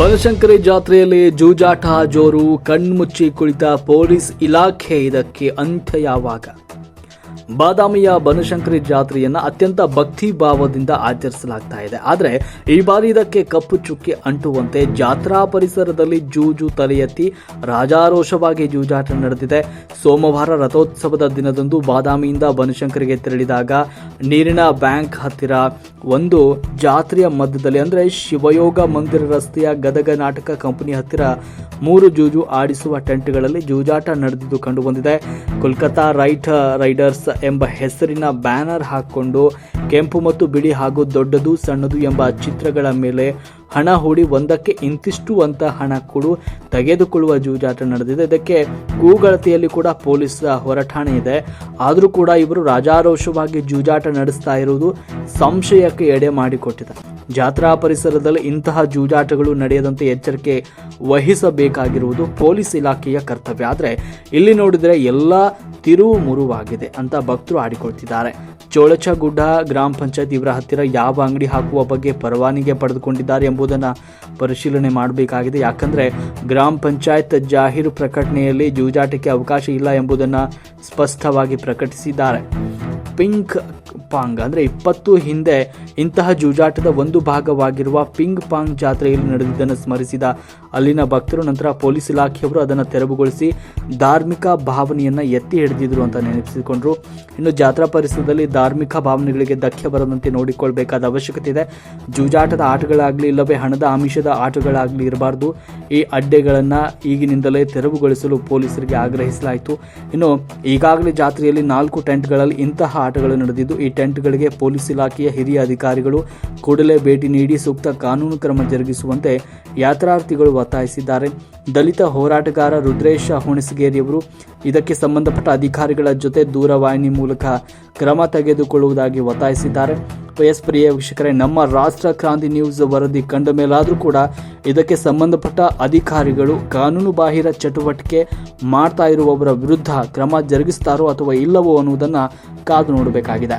ಬನಶಂಕರಿ ಜಾತ್ರೆಯಲ್ಲಿ ಜೂಜಾಟ ಜೋರು ಕಣ್ಮುಚ್ಚಿ ಕುಳಿತ ಪೊಲೀಸ್ ಇಲಾಖೆ ಇದಕ್ಕೆ ಅಂತ್ಯ ಯಾವಾಗ ಬಾದಾಮಿಯ ಬನಶಂಕರಿ ಜಾತ್ರೆಯನ್ನ ಅತ್ಯಂತ ಭಕ್ತಿ ಭಾವದಿಂದ ಆಚರಿಸಲಾಗ್ತಾ ಇದೆ. ಆದರೆ ಈ ಬಾರಿ ಇದಕ್ಕೆ ಕಪ್ಪು ಚುಕ್ಕೆ ಅಂಟುವಂತೆ ಜಾತ್ರಾ ಪರಿಸರದಲ್ಲಿ ಜೂಜು ತಲೆ ಎತ್ತಿ ರಾಜಾರೋಷವಾಗಿ ಜೂಜಾಟ ನಡೆದಿದೆ. ಸೋಮವಾರ ರಥೋತ್ಸವದ ದಿನದಂದು ಬಾದಾಮಿಯಿಂದ ಬನಶಂಕರಿಗೆ ತೆರಳಿದಾಗ ನೀರಿನ ಬ್ಯಾಂಕ್ ಹತ್ತಿರ ಒಂದು ಜಾತ್ರೆಯ ಮಧ್ಯದಲ್ಲಿ ಅಂದರೆ ಶಿವಯೋಗ ಮಂದಿರ ರಸ್ತೆಯ ಗದಗ ನಾಟಕ ಕಂಪನಿ ಹತ್ತಿರ ಮೂರು ಜೂಜು ಆಡಿಸುವ ಟೆಂಟ್ಗಳಲ್ಲಿ ಜೂಜಾಟ ನಡೆದಿದ್ದು ಕಂಡುಬಂದಿದೆ. ಕೋಲ್ಕತ್ತಾ ರೈಟ್ ರೈಡರ್ಸ್ ಎಂಬ ಹೆಸರಿನ ಬ್ಯಾನರ್ ಹಾಕಿಕೊಂಡು ಕೆಂಪು ಮತ್ತು ಬಿಳಿ ಹಾಗೂ ದೊಡ್ಡದು ಸಣ್ಣದು ಎಂಬ ಚಿತ್ರಗಳ ಮೇಲೆ ಹಣ ಹೂಡಿ ಒಂದಕ್ಕೆ ಇಂತಿಷ್ಟು ಅಂತ ಹಣ ಕೊಡು, ತೆಗೆದುಕೊಳ್ಳುವ ಜೂಜಾಟ ನಡೆದಿದೆ. ಇದಕ್ಕೆ ಕೂಗಳತಿಯಲ್ಲಿ ಕೂಡ ಪೊಲೀಸ್ ಹೊರಠಾಣೆ ಇದೆ. ಆದರೂ ಕೂಡ ಇವರು ರಾಜಾರೋಷವಾಗಿ ಜೂಜಾಟ ನಡೆಸ್ತಾ ಇರುವುದು ಸಂಶಯಕ್ಕೆ ಎಡೆ ಮಾಡಿಕೊಟ್ಟಿದೆ. ಜಾತ್ರಾ ಪರಿಸರದಲ್ಲಿ ಇಂತಹ ಜೂಜಾಟಗಳು ನಡೆಯದಂತೆ ಎಚ್ಚರಿಕೆ ವಹಿಸಬೇಕಾಗಿರುವುದು ಪೊಲೀಸ್ ಇಲಾಖೆಯ ಕರ್ತವ್ಯ. ಆದರೆ ಇಲ್ಲಿ ನೋಡಿದರೆ ಎಲ್ಲ ತಿರುವು ಮುರುವಾಗಿದೆ ಅಂತ ಭಕ್ತರು ಆಡಿಕೊಳ್ತಿದ್ದಾರೆ. ಚೋಳಚಗುಡ್ಡ ಗ್ರಾಮ ಪಂಚಾಯತ್ ಇವರ ಹತ್ತಿರ ಯಾವ ಅಂಗಡಿ ಹಾಕುವ ಬಗ್ಗೆ ಪರವಾನಿಗೆ ಪಡೆದುಕೊಂಡಿದ್ದಾರೆ ಎಂಬುದನ್ನು ಪರಿಶೀಲನೆ ಮಾಡಬೇಕಾಗಿದೆ. ಯಾಕಂದರೆ ಗ್ರಾಮ ಪಂಚಾಯತ್ ಜಾಹೀರು ಪ್ರಕಟಣೆಯಲ್ಲಿ ಜೂಜಾಟಕ್ಕೆ ಅವಕಾಶ ಇಲ್ಲ ಎಂಬುದನ್ನು ಸ್ಪಷ್ಟವಾಗಿ ಪ್ರಕಟಿಸಿದ್ದಾರೆ. ಪಿಂಕ್ ಪಾಂಗ್, ಅಂದರೆ ಇಪ್ಪತ್ತು ಹಿಂದೆ ಇಂತಹ ಜೂಜಾಟದ ಒಂದು ಭಾಗವಾಗಿರುವ ಪಿಂಗ್ ಪಾಂಗ್ ಜಾತ್ರೆಯಲ್ಲಿ ನಡೆದಿದ್ದನ್ನು ಸ್ಮರಿಸಿದ ಅಲ್ಲಿನ ಭಕ್ತರು, ನಂತರ ಪೊಲೀಸ್ ಇಲಾಖೆಯವರು ಅದನ್ನು ತೆರವುಗೊಳಿಸಿ ಧಾರ್ಮಿಕ ಭಾವನೆಯನ್ನು ಎತ್ತಿ ಹಿಡಿದಿದ್ರು ಅಂತ ನೆನಪಿಸಿಕೊಂಡ್ರು. ಇನ್ನು ಜಾತ್ರಾ ಪರಿಸರದಲ್ಲಿ ಧಾರ್ಮಿಕ ಭಾವನೆಗಳಿಗೆ ಧಕ್ಕೆ ಬರದಂತೆ ನೋಡಿಕೊಳ್ಬೇಕಾದ ಅವಶ್ಯಕತೆ ಇದೆ. ಜೂಜಾಟದ ಆಟಗಳಾಗಲಿ, ಇಲ್ಲವೇ ಹಣದ ಆಮಿಷದ ಆಟಗಳಾಗಲಿ ಇರಬಾರ್ದು. ಈ ಅಡ್ಡೆಗಳನ್ನು ಈಗಿನಿಂದಲೇ ತೆರವುಗೊಳಿಸಲು ಪೊಲೀಸರಿಗೆ ಆಗ್ರಹಿಸಲಾಯಿತು. ಇನ್ನು ಈಗಾಗಲೇ ಜಾತ್ರೆಯಲ್ಲಿ ನಾಲ್ಕು ಟೆಂಟ್ಗಳಲ್ಲಿ ಇಂತಹ ಆಟಗಳು ನಡೆದಿದ್ದು, ಈ ಟೆಂಟ್ಗಳಿಗೆ ಪೊಲೀಸ್ ಇಲಾಖೆಯ ಹಿರಿಯ ಅಧಿಕಾರಿಗಳು ಕೂಡಲೇ ಭೇಟಿ ನೀಡಿ ಸೂಕ್ತ ಕಾನೂನು ಕ್ರಮ ಜರುಗಿಸುವಂತೆ ಯಾತ್ರಾರ್ಥಿಗಳು ಒತ್ತಾಯಿಸಿದ್ದಾರೆ. ದಲಿತ ಹೋರಾಟಗಾರ ರುದ್ರೇಶ ಹುಣಸಗೇರಿಯವರು ಇದಕ್ಕೆ ಸಂಬಂಧಪಟ್ಟ ಅಧಿಕಾರಿಗಳ ಜೊತೆ ದೂರವಾಹಿನಿ ಮೂಲಕ ಕ್ರಮ ತೆಗೆದುಕೊಳ್ಳುವುದಾಗಿ ಒತ್ತಾಯಿಸಿದ್ದಾರೆ. ಎಸ್ ಪ್ರಿಯ ವೀಕ್ಷಕರೇ, ನಮ್ಮ ರಾಷ್ಟ್ರ ಕ್ರಾಂತಿ ನ್ಯೂಸ್ ವರದಿ ಕಂಡ ಮೇಲಾದರೂ ಕೂಡ ಇದಕ್ಕೆ ಸಂಬಂಧಪಟ್ಟ ಅಧಿಕಾರಿಗಳು ಕಾನೂನು ಬಾಹಿರ ಚಟುವಟಿಕೆ ಮಾಡ್ತಾ ಇರುವವರ ವಿರುದ್ಧ ಕ್ರಮ ಜರುಗಿಸ್ತಾರೋ ಅಥವಾ ಇಲ್ಲವೋ ಅನ್ನುವುದನ್ನು ಕಾದು ನೋಡಬೇಕಾಗಿದೆ.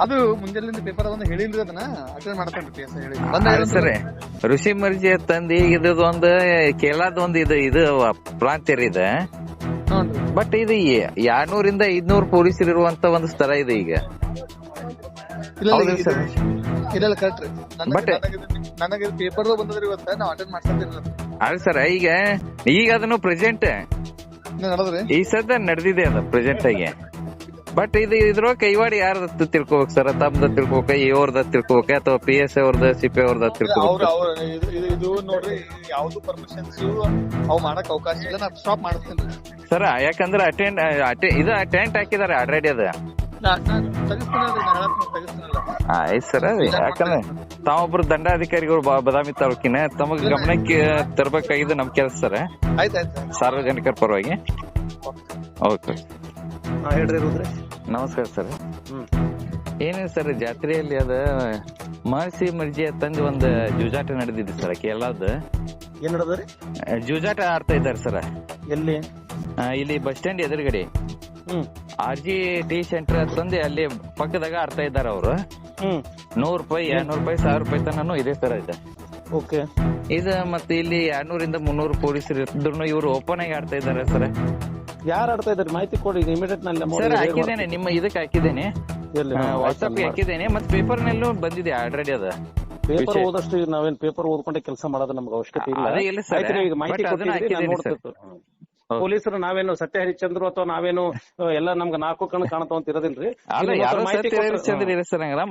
ಅದು ಮುಂಜಾನೆ ಪೇಪರ್ ಒಂದು ಹೇಳಿಲ್ರಿ ಅದನ್ನ. ಅಟೆಂಡ್ ಪಿ ಎಸ್ ಹೇಳಿ. ಸರಿ. ಋಷಿ ಮರ್ಜಿ ತಂದಿ ಇದೊಂದು ಒಂದು ಒಂದು ಇದು ಇದು ಪ್ರಾಂತ್ಯ ಇದೆ. ಬಟ್ ಇದು ಎರಡ್ನೂರಿಂದ ಐದ್ನೂರ್ ಪೊಲೀಸರು ಇರುವಂತ ಒಂದು ಸ್ಥಳ ಇದೆ ಈಗ. ಇಲ್ಲ ಕರೆಕ್ಟ್ ನನಗೆ ಪೇಪರ್ ಬಂದದ್ರಿ ಇವತ್ತ ನಾವ್ ಅಟೆಂಡ್ ಅಲ್ಲ ಸರ್ ಈಗ ಈಗ ಅದನ್ನು ಪ್ರೆಸೆಂಟ್ ಈ ಸದ್ಯ ನಡೆದಿದೆ ಅದು ಪ್ರೆಸೆಂಟ್ ಆಗಿ. ಬಟ್ ಇದು ಇದ್ರ ಕೈವಾಡಿ ಯಾರ್ದ ತಿಳ್ಕೊಬೇಕು ಸರ್ ತಮ್ದ ತಿಳ್ಕೊಬೇಕ ಇವ್ರದ ತಿಳ್ಕೊಬೇಕ ಅಥವಾ ಪಿ ಎಸ್ ಅವ್ರದ ಸಿ ಪಿ ಅವ್ರದ ಇದು ನೋಡ್ರಿ ಯಾವ್ದು ಪರ್ಮಿಷನ್ಸ್ ಅವ್ ಮಾಡಕ್ ಅವಕಾಶ ಇಲ್ಲ ನಾ ಸ್ಟಾಪ್ ಮಾಡ್ತೇನೆ. ಸರ್ ಯಾಕಂದ್ರೆ ಅಟೆಂಡ್ ಇದು ಅಟೆಂಟ್ ಹಾಕಿದಾರೆ ಆಲ್ರೆಡಿ ಅದ. ನಾನ್ ಆಯ್ತು ಸರ್ ಯಾಕಂದ್ರೆ ತಾವೊಬ್ರು ದಂಡಾಧಿಕಾರಿಗಳು ಬದಾಮಿ ತಾಲೂಕಿನ ತಮಗ್ ಗಮನಕ್ಕೆ ತರಬೇಕಾಗಿದ್ದು ನಮ್ ಕೆಲಸ ಸರ್ ಸಾರ್ವಜನಿಕರ ಪರವಾಗಿ. ಓಕೆ ಹೇಳ್ರಿ ರುದ್ರಿ. ನಮಸ್ಕಾರ ಸರ್. ಹ್ಮ್. ಏನಿಲ್ಲ ಸರ್ ಜಾತ್ರೆಯಲ್ಲಿ ಅದ ಮಹರ್ಷಿ ಮರ್ಜಿ ತಂದು ಒಂದು ಜೂಜಾಟ ನಡೆದಿದೆ ಸರ್ ಕೇಳಾದ ಏನ್ ನಡದ್ರಿ ಜೂಜಾಟ ಆಡ್ತಾ ಇದ್ದಾರೆ ಸರ್. ಎಲ್ಲಿ? ಇಲ್ಲಿ ಬಸ್ ಸ್ಟ್ಯಾಂಡ್ ಎದುರುಗಡೆ. ಹ್ಮ್. ಆರ್ ಜಿ ಟಿ ಸೆಂಟರ್ ಅಂತಂದು ಅಲ್ಲಿ ಪಕ್ಕದಾಗ ಆಡ್ತಾ ಇದ್ದಾರೆ ಅವರು. ಹ್ಮ್. ನೂರ್ ರೂಪಾಯಿ ಎರಡ್ನೂರು ರೂಪಾಯಿ ಸಾವಿರ ರೂಪಾಯಿ ತನೂ ಇದೆ ಸರ್ ಇದೆ. ಓಕೆ. ಇದು ಮತ್ತೆ ಇಲ್ಲಿ ಎರಡ್ನೂರಿಂದ ಮುನ್ನೂರು ಪೊಲೀಸರು ಇದ್ರು ಇವರು ಓಪನ್ ಆಗಿ ಆಡ್ತಾ ಇದ್ದಾರೆ ಸರ್. ಯಾರು ಆಡ್ತಾ ಇದ್ದಾರೆ? ಮಾಹಿತಿ ಕೊಡಿ ಇಮಿಡಿಯೇಟ್ನಲ್ಲಿ ಸರ್ ಹಾಕಿದ್ದೇನೆ ನಿಮ್ಮ ಇದಕ್ಕೆ ಹಾಕಿದ್ದೇನೆ. ವಾಟ್ಸ್ಆಪ್ ಹಾಕಿದ್ದೇನೆ ಮತ್ತೆ ಪೇಪರ್ ನಲ್ಲೂ ಬಂದಿದೆ ಆಲ್ರೆಡಿ ಅದ. ಪೇಪರ್. ಓದಷ್ಟು ನಾವೇನ್ ಪೇಪರ್ ಓದ್ಕೊಂಡೆ ಕೆಲಸ ಮಾಡೋದು ನಮ್ಗೆ ಅವಶ್ಯಕತೆ ಇಲ್ಲ. ಮಾಹಿತಿ. ಪೊಲೀಸರು ನಾವೇನು ಸತ್ಯ ಹರಿಚಂದ್ರು ಅಥವಾ ನಾವೇನು ಎಲ್ಲ ನಮ್ಗೆ ನಾಲ್ಕು ಕಣ್ಣು ಕಾಣತಾವ ಅಂತ ಇರೋದಿಲ್ರಿ.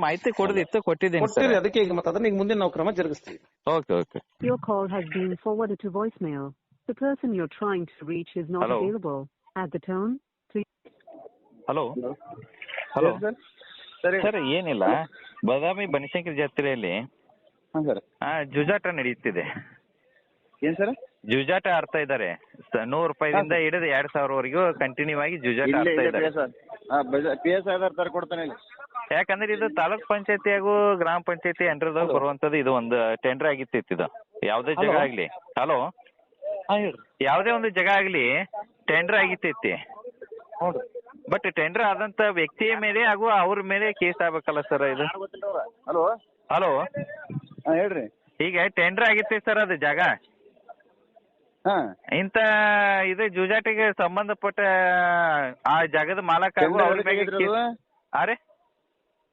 ಮಾಹಿತಿ ಕೊಡದಿತ್ತು ಕೊಟ್ಟಿದ್ದೇನೆ ಅದಕ್ಕೆ ಈಗ ಮತ್ತೆ ಅದನ್ನ ಈಗ ಮುಂದೆ ನಾವು ಕ್ರಮ ಜರುಗಿಸ್ತೀವಿ. Okay okay Your call has been forwarded to voicemail. The person you're trying to reach is not Hello. available. At the tone, please. Hello hello sir ಸರಿ ಸರ್ ಏನಿಲ್ಲ. ಬದಾಮಿ ಬನಶಂಕರಿ ಜಾತ್ರೆಯಲ್ಲಿ ಹಾಂ ಸರ್ ಆ ಜುಜಾಟ ನಡೆಯುತ್ತಿದೆ ಏನ್ ಸರ್ ಜುಜಾಟ ಆಡ್ತಾ ಇದ್ದಾರೆ. ಸ- ನೂರು ರೂಪಾಯಿಂದ ಹಿಡಿದು ಎರಡ್ ಸಾವಿರವರೆಗೂ ಕಂಟಿನ್ಯೂ ಆಗಿ ಜುಜಾಟ ಇಲ್ಲೇ ಆಡ್ತಾ ಇದೆ ಇದ್ದಾರೆ. P S R P S Aadhaar ತರ ಕೊಡ್ತಾನೆ ಇಲ್ಲಿ. ಯಾಕಂದ್ರೆ ಇದು ತಾಲೂಕ್ ಪಂಚಾಯತಿ ಹಾಗೂ ಗ್ರಾಮ ಪಂಚಾಯತಿ ಅಂಡರ್ದಾಗ ಬರುವಂತದ್ದು ಇದು ಒಂದು ಟೆಂಡರ್ ಆಗಿತ್ತು ಇದು. ಯಾವ್ದೇ ಜಾಗ. ಆಗ್ಲಿ. ಹಲೋ ಹಾಂ ಯಾವ್ದೇ ಒಂದು ಜಾಗ ಆಗ್ಲಿ ಟೆಂಡರ್ ಆಗಿತ್ತೈತಿ ಹ್ಞೂ ರೀ ಬಟ್ ಟೆಂಡರ್ ಆದಂತ ವ್ಯಕ್ತಿಯ ಮೇಲೆ ಹಾಗೂ ಅವ್ರ ಮೇಲೆ ಕೇಸ್ ಆಗ್ಬೇಕಲ್ಲ ಸರ್ ಇದು? ಹಲೋ ಹಲೋ ಹಾಂ ಹೇಳ್ರಿ. ಈಗ ಟೆಂಡರ್ ಆಗಿತ್ತೆ ಸರ್ ಅದು ಜಾಗ? ಹಾಂ. ಇಂತ ಇದು ಜೂಜಾಟಿಗೆ ಸಂಬಂಧಪಟ್ಟ ಆ ಜಾಗದ ಮಾಲಕ ಹಾಗೂ ಅವ್ರ ಮೇಲೆ ಅದು? ಆ ರೀ?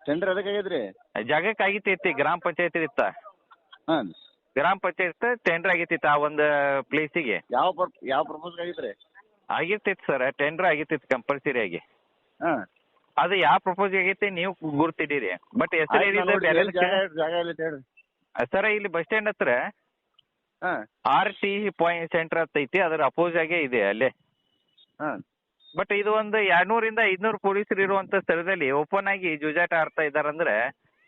ಟೆಂಡರ್ ಎದಕ್ಕೆ ಆಗೈತ್ರಿ ಜಾಗಕ್ಕೆ ಆಗಿತ್ತೈತಿ ಗ್ರಾಮ ಪಂಚಾಯತಿ ಇತ್ತ. ಹಾಂ. ಗ್ರಾಮ ಪಂಚಾಯತ್ ಟೆಂಡರ್ ಆಗಿತ್ತಿತ್ತ ಆ ಒಂದು ಪ್ಲೇಸಿಗೆ ಯಾವ ಪರ್ ಯಾವ ಪ್ರಪೋಸ್ ಆಗೈತ್ರಿ ಆಗಿರ್ತಿತ್ತು ಸರ್ ಟೆಂಡರ್ ಆಗಿರ್ತಿತ್ತು ಕಂಪಲ್ಸರಿ ಆಗಿ. ಹಾ. ಅದು ಯಾವ ಪ್ರಪೋಸ್ ಆಗೈತಿ ನೀವು ಗುರ್ತಿಡೀರಿ ಬಟ್ ಹೆಸರು ಸರ ಜಾಗ ಎಲ್ಲಿ ಹೇಳ್ರಿ ಸರ್ ಇಲ್ಲಿ ಬಸ್ ಸ್ಟ್ಯಾಂಡ್ ಹತ್ರ ಹಾ. ಆರ್ ಟಿ ಪಾಯಿಂಟ್ ಸೆಂಟರ್ ಅಂತ ಐತಿ. ಅದರ ಅಪೋಸ್ ಆಗೇ ಇದೆ ಅಲ್ಲೇ. ಹಾ. ಬಟ್ ಇದು ಒಂದು ಎರಡ್ನೂರಿಂದ ಐದ್ನೂರು ಪೊಲೀಸರು ಇರುವಂತ ಸ್ಥಳದಲ್ಲಿ ಓಪನ್ ಆಗಿ ಜೂಜಾಟ ಆಡ್ತಾ ಇದಾರಂದ್ರೆ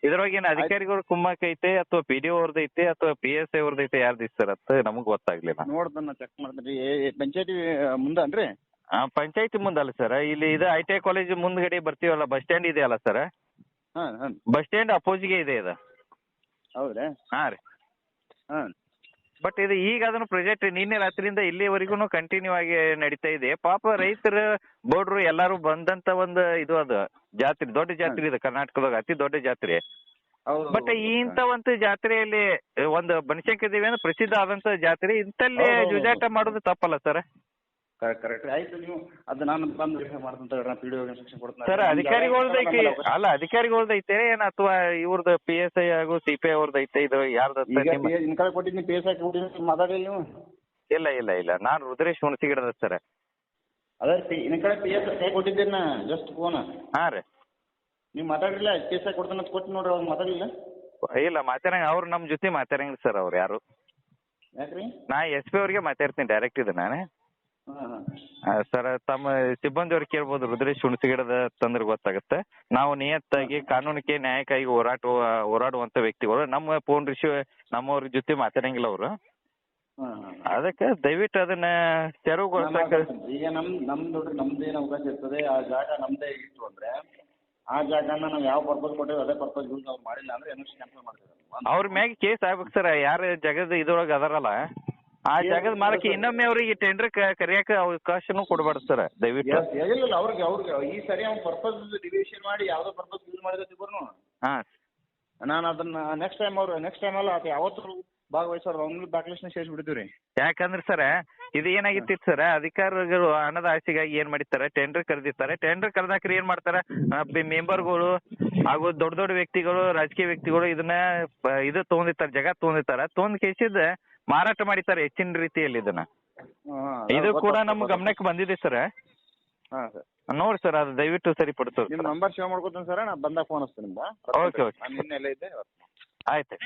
ಇದ್ರೊಳಗಿನ ಅಧಿಕಾರಿಗಳು ಕುಮ್ಮಕ್ ಐತೆ ಅಥವಾ ಪಿ ಡಿ ಅವ್ರದ್ದು ಐತೆ ಅಥವಾ ಪಿ ಎಸ್ ಐ ಅವ್ರದ್ ಐತೆ ಯಾರ್ದು ಸರ್ ಅಂತ ನಮಗ್ ಗೊತ್ತಾಗ್ಲಿಲ್ಲ. ನೋಡ್ದನ್ನ ಚೆಕ್ ಮಾಡ್ತೀನಿ ಪಂಚಾಯತಿ ಮುಂದನ್ರಿ ಪಂಚಾಯತಿ ಮುಂದಲ್ಲ ಸರ್ ಇಲ್ಲಿ ಇದು ಐ ಟಿ ಐ ಕಾಲೇಜ್ ಮುಂದ್ಗಡೆ ಬರ್ತೀವಲ್ಲ ಬಸ್ ಸ್ಟ್ಯಾಂಡ್ ಇದೆಯಲ್ಲ ಸರ್ ಹಾಂ ಹಾಂ. ಬಸ್ ಸ್ಟ್ಯಾಂಡ್ ಅಪೋಸಿಗೆ ಇದೆ ಇದು. ಹೌದಾ ಹಾ ರೀ. ಹಾಂ. ಬಟ್ ಇದು ಈಗ ಅದನ್ನ ಪ್ರೊಜೆಕ್ಟ್ ನಿನ್ನೆ ರಾತ್ರಿಯಿಂದ ಇಲ್ಲಿವರೆಗೂ ಕಂಟಿನ್ಯೂ ಆಗಿ ನಡೀತಾ ಇದೆ. ಪಾಪ ರೈತರು ಬೋಡ್ರು ಎಲ್ಲಾರು ಬಂದಂತ ಒಂದು ಇದು ಅದು ಜಾತ್ರೆ ದೊಡ್ಡ ಜಾತ್ರೆ ಇದು ಕರ್ನಾಟಕದಾಗ ಅತಿ ದೊಡ್ಡ ಜಾತ್ರೆ. ಬಟ್ ಇಂತ ಒಂದು ಜಾತ್ರೆಯಲ್ಲಿ ಒಂದು ಬನಶಂಕರಿ ದೇವಿ ಅಂದ್ರೆ ಪ್ರಸಿದ್ಧ ಆದಂತ ಜಾತ್ರೆ ಇಂತಲ್ಲಿ ಜೋಜಾಟ. ಮಾಡೋದು ತಪ್ಪಲ್ಲ ಸರ್ ಕರೆಕ್ಟ್ ಕರೆಕ್ಟ್ ಆಯ್ತು ನೀವು ಅದು ನಾನು ಬಂದು ಪಿ ಡಿ ಇನ್ಸ್ಟ್ರಕ್ಷನ್ ಕೊಡ್ತೀನಿ. ಸರ್ ಅಧಿಕಾರಿಗಳ್ದೈತಿ ಅಲ್ಲ ಏನ್ ಅಥವಾ ಇವ್ರದ್ದು ಪಿ ಎಸ್ ಐ ಹಾಗೂ ಸಿ ಪಿ ಐ ಅವ್ರದ್ದೈತೆ ಇದು ಯಾರ್ದು ಈಗ ನಿಮ್ಮ ಕಡೆ ಕೊಟ್ಟಿದ್ದೀನಿ ಪಿ ಎಸ್ ಐ ಕೊಟ್ಟಿದ್ದೀನಿ ಮಾತಾಡಿಲ್ಲ ನೀವು? ಇಲ್ಲ ಇಲ್ಲ ಇಲ್ಲ. ನಾನು ರುದ್ರೇಶ್ ಹುಣಸಿಗಿಡದ ಸರ್ ಅದೇ ಪಿ ಇನ್ ಕಡೆ ಪಿ ಎಸ್ ಕೈ ಕೊಟ್ಟಿದ್ದೀನಿ ನಾ ಜಸ್ಟ್ ಫೋನ್ ಹಾ ರೀ. ನೀವು ಮಾತಾಡಿಲ್ಲ ಪಿ ಎಸ್ ಹಾಕಿ ಕೊಡ್ತಾನೆ ಅಂತ ಕೊಟ್ಟು ನೋಡ್ರಿ ಅವಾಗ ಮಾತಾಡಿಲ್ಲ. ಇಲ್ಲ ಮಾತಾಡಂಗ ಅವ್ರು ನಮ್ ಜೊತೆ ಮಾತಾಡಂಗಿಲ್ಲ ಸರ್ ಅವ್ರು ಯಾರು. ಯಾಕ್ರಿ? ನಾ ಎಸ್ ಪಿ ಅವ್ರಿಗೆ ಮಾತಾಡ್ತೀನಿ ಡೈರೆಕ್ಟ್ ಇದು ನಾನು. ಸರ್ ತಮ್ಮ ಸಿಬ್ಬಂದಿ ಅವ್ರಿಗೆ ಕೇಳ್ಬೋದು ರುದ್ರೇಶ್ ಹುಣಸಗಿಡದ ತಂದ್ರೆ ಗೊತ್ತಾಗುತ್ತೆ. ನಾವು ನಿಯತ್ತಾಗಿ ಕಾನೂನಿಗೆ ನ್ಯಾಯಕ್ಕಾಗಿ ಹೋರಾಟ ಹೋರಾಡುವಂತ ವ್ಯಕ್ತಿಗಳು. ನಮ್ಮ ಫೋನ್ ರಿಸೀವ್ ನಮ್ಮವ್ರ ಜೊತೆ ಮಾತಾಡಂಗಿಲ್ಲ ಅವರು. ಅದಕ್ಕೆ ದಯವಿಟ್ಟು ಅದನ್ನ ತೆರವುಗೊಳಿಸಕ್ಕೆ ಈಗ ನಮ್ ನಮ್ ನೋಡ್ರಿ ನಮ್ದೇನ್ ಅವಕಾಶ ಇರ್ತದೆ. ಆ ಜಾಗ ನಮ್ದೇ ಇತ್ತು ಅಂದ್ರೆ ಆ ಜಾಗನ ನಾವು ಯಾವ ಪರ್ಪಸ್ ಕೊಟ್ಟೇವೆ ಅದೇ ಪರ್ಪಸ್ ಯೂಸ್ ಅವ್ರು ಮಾಡಿಲ್ಲ ಅಂದ್ರೆ ಎನ್ ಕ್ಯಾನ್ಸಲ್ ಮಾಡ್ತೀವಿ ಅವ್ರ ಮ್ಯಾಗ ಕೇಸ್ ಆಗ್ಬೇಕು ಸರ್. ಯಾರ ಜಾಗದ ಇದ್ರೊಳಗ ಅದಾರಲ್ಲ. ಆ ಜಾಗದ ಮಾಲಕಿ ಇನ್ನೊಮ್ಮೆ ಅವ್ರಿಗೆ ಟೆಂಡರ್ ಕರಿಯಕ್ಕೆ ಅವಕಾಶನೂ ಕೊಡಬಾರ್ದು ಸರ್ ದಯವಿಟ್ಟು. ಇಲ್ಲ ಅವ್ರಿಗೆ ಅವ್ರಿಗೆ ಈ ಸರಿ ಅವ್ನ ಪರ್ಪಸ್ ಡಿವಿಷನ್ ಮಾಡಿ ಯಾವ್ದೋ ಪರ್ಪಸ್ ಯೂಸ್ ಮಾಡಿದ್ರೆ ಹಾ. ನಾನು ಅದನ್ನ ನೆಕ್ಸ್ಟ್ ಟೈಮ್ ಅವ್ರು ನೆಕ್ಸ್ಟ್ ಟೈಮ್ ಅಲ್ಲ ಅದು ಯಾವತ್ತು ಭಾಗವಹಿಸೋರು ಅವ್ನ ಬ್ಯಾಕ್ ಲಿಸ್ಟ್ ಸೇರಿಸ್ಬಿಡ್ತೀವಿ ರೀ ಯಾಕಂದ್ರೆ ಸರ್ ಇದು ಏನಾಗಿತ್ತು ಸರ್ ಅಧಿಕಾರಿಗಳು ಹಣದ ಆಸೆಗಾಗಿ ಏನ್ ಮಾಡಿರ್ತಾರೆ ಟೆಂಡರ್ ಕರೆದಿರ್ತಾರೆ. ಟೆಂಡರ್ ಕರೆದಾಕ್ರಿ ಏನ್ ಮಾಡ್ತಾರೆ ಮೆಂಬರ್ಗಳು ಹಾಗೂ ದೊಡ್ಡ ದೊಡ್ಡ ವ್ಯಕ್ತಿಗಳು ರಾಜಕೀಯ ವ್ಯಕ್ತಿಗಳು ಇದನ್ನ ಪ- ಇದು ತಗೊಂಡಿರ್ತಾರೆ ಜಗ ತಗೊಂಡಿರ್ತಾರೆ. ತಗೊಂಡ್ ಕೇಸಿದ ಮಾರಾಟ ಮಾಡಿರ್ತಾರೆ ಹೆಚ್ಚಿನ ರೀತಿಯಲ್ಲಿ ಇದನ್ನ. ಇದು ಕೂಡ ನಮ್ಮ ಗಮನಕ್ಕೆ ಬಂದಿದೆ ಸರ್. ಹಾಂ ಸರ್. ನೋಡಿ ಸರ್ ಅದು ದಯವಿಟ್ಟು ಸರಿಪಡಿಸೋದು ನಿಮ್ಮ ನಂಬರ್ ಸೇವ್ ಮಾಡ್ಕೊತೀನಿ ಸರ್ ನಾ ಬಂದಾಗ ಫೋನ್ ಹಚ್ತೀನಿ ನಿಮ್ಗೆ. Okay, okay. ನಾನು ಇನ್ನೆಲ್ಲ ಇದ್ದೆ ಆಯ್ತು.